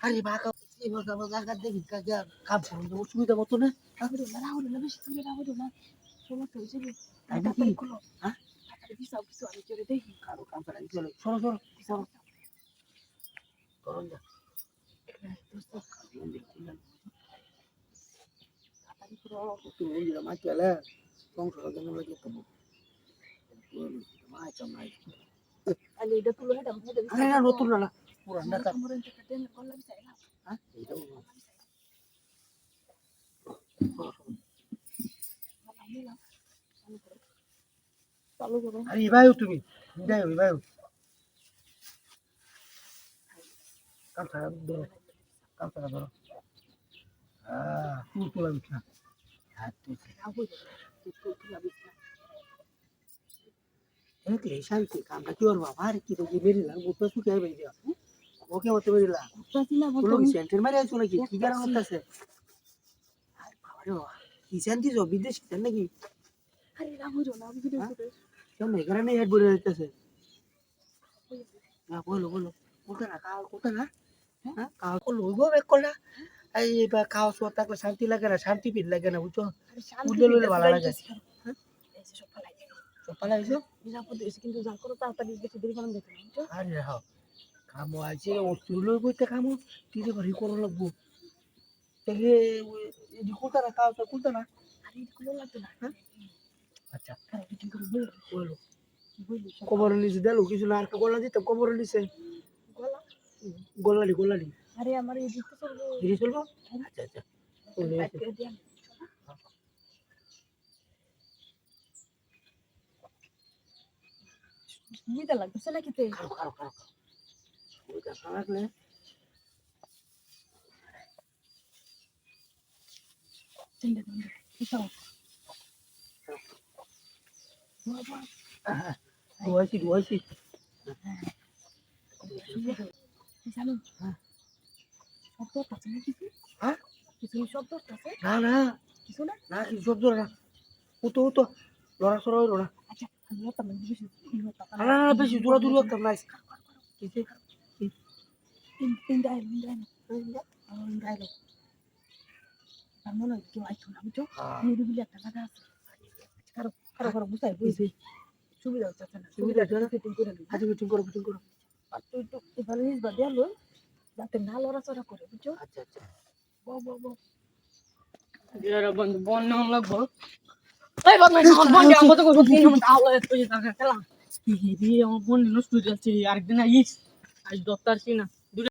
আরে বাকা দেখি তো অসুবিধা মতো না? তাই নাকি? হ্যাঁ? কারও কাম করা চলে সরো সরো সরো। করুন যা। তুমি ওই মা চলে সংসার কেন লাগে তো মা চামাই আরে না নতুন না পুরানটা কাম হ্যাঁ এইটা বলো। চালু করো আরে এবারে তুমি বিদায় হো এবারে কাম ছাড়া ধরো কাম ছাড়া ধরো আহ তুই তোলা বিছ না হাত তুই দেখলে শান্তি কামটা কি কি তো ওকে মতে মেরে লাগ বলো কি সেন্টার মারে আইছো নাকি কি কারণ হতাছে আরে বাবা রে বাবা কি শান্তি জো বিদেশ কেন নাকি কেন এখানে হেড বলে যাইতেছে না বলো বলো কোথায় না কাও কোথায় না হ্যাঁ কাও করল ওই বেক করলা এই থাকলে শান্তি লাগে না শান্তি ফিল লাগে না বুঝছ ভালো লাগে সকালে আইছো কিন্তু যা করো তাড়াতাড়ি বেশি দেরি করেন দেখো? আরে হাও কামো আছে ও তুই বইতে কামো তিরে ঘরে করো লাগবো। এদি কোথায় না কাও তো না? আরে না। আচ্ছা। কবর নিছে দিলো কিছু না আর গোলা দিতে কবর নিছে গলা? গোলালি গোলালি। আরে আমার এই দিকটা চলবো। ধীরে চলবো? আচ্ছা আচ্ছা। ধোয়াইছি ধোয়াইছি জানো হ্যাঁ। শব্দ আছে না কিছু হ্যাঁ? কিছু শব্দ আছে না না কিছু না না কি সব ধরে না ও তো ও তো লড়া সরা হইল না আচ্ছা আমি হতাম না বেশি ই হতাম না না না, বেশি দূরা দূর করতাম না কিসে ইন্দাই ইন্দাই ইন্দাই তার মনে হয় কেউ আইতো না বুঝছ নিরিবিলি একটা জায়গা আছে কারও কারও কারও বুঝাই বুঝি সুবিধা হচ্ছে না সুবিধা হচ্ছে ফিটিং করে নিই আজ মিটিং করো মিটিং করো আর তুই একটু এভাবে নিজবা দেওয়া লই যাতে না লড়াচড়া করে বুঝছ আচ্ছা আচ্ছা। বউ বউ বউ Era bando bon bon ya boto ko tin mo tawo e to ya ka kala. Hi hi am bon no studio ci arekদিন আইস আজ দপ্তর ছি না